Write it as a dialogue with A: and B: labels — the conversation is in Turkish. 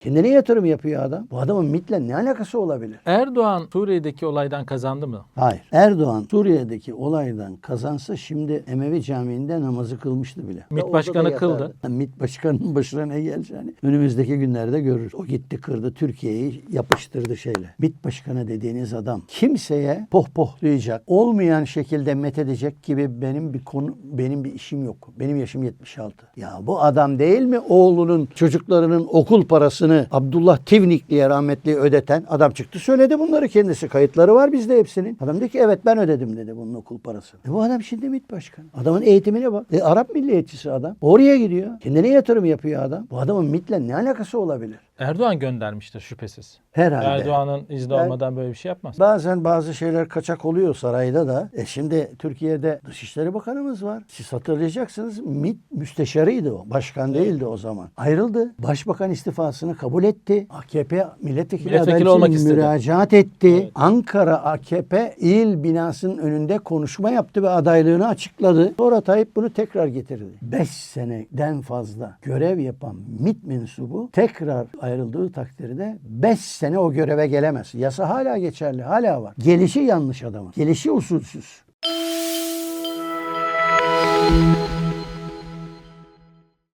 A: Kendine yatırım yapıyor adam. Bu adamın MIT'le ne alakası olabilir?
B: Erdoğan Suriye'deki olaydan kazandı mı?
A: Hayır. Erdoğan Suriye'deki olaydan kazansa şimdi Emevi Camii'nde namazı kılmıştı bile.
B: MİT Başkanı kıldı.
A: MİT Başkanı'nın başına ne geleceğini önümüzdeki günlerde görürüz. O gitti kırdı Türkiye'yi yapıştırdı şeyle. MİT Başkanı dediğiniz adam kimseye pohpohlayacak, olmayan şekilde methedecek gibi benim bir konu benim bir işim yok. Benim yaşım 76. Ya bu adam değil mi oğlunun çocuklarının okul parasını Abdullah Tivnikli'ye rahmetli ödeten adam çıktı söyledi bunları kendisi. Kayıtları var bizde hepsinin. Adam dedi ki evet ben ödedim dedi bunun okul parasını. E bu adam şimdi MİT başkanı. Adamın eğitimine bak. E Arap milliyetçisi adam. Oraya gidiyor. Kendine yatırım yapıyor adam. Bu adamın MİT'le ne alakası olabilir?
B: Erdoğan göndermiştir şüphesiz.
A: Herhalde.
B: Erdoğan'ın izni
A: Ben-
B: olmadan böyle bir şey yapmaz.
A: Bazen bazı şeyler kaçak oluyor sarayda da. E şimdi Türkiye'de Dışişleri Bakanımız var. Siz hatırlayacaksınız MİT müsteşarıydı o. Başkan değildi o zaman. Ayrıldı. Başbakan istifasını kabul etti. AKP milletvekili,
B: Milletvekili
A: adayı
B: olmak
A: için
B: istedi.
A: müracaat etti.
B: Evet.
A: Ankara AKP il binasının önünde konuşma yaptı ve adaylığını açıkladı. Sonra Tayyip bunu tekrar getirdi. 5 seneden fazla görev yapan MİT mensubu tekrar ayrıldığı takdirde 5 sene o göreve gelemez. Yasa hala geçerli, hala var. Gelişi yanlış adamın. Gelişi usulsüz.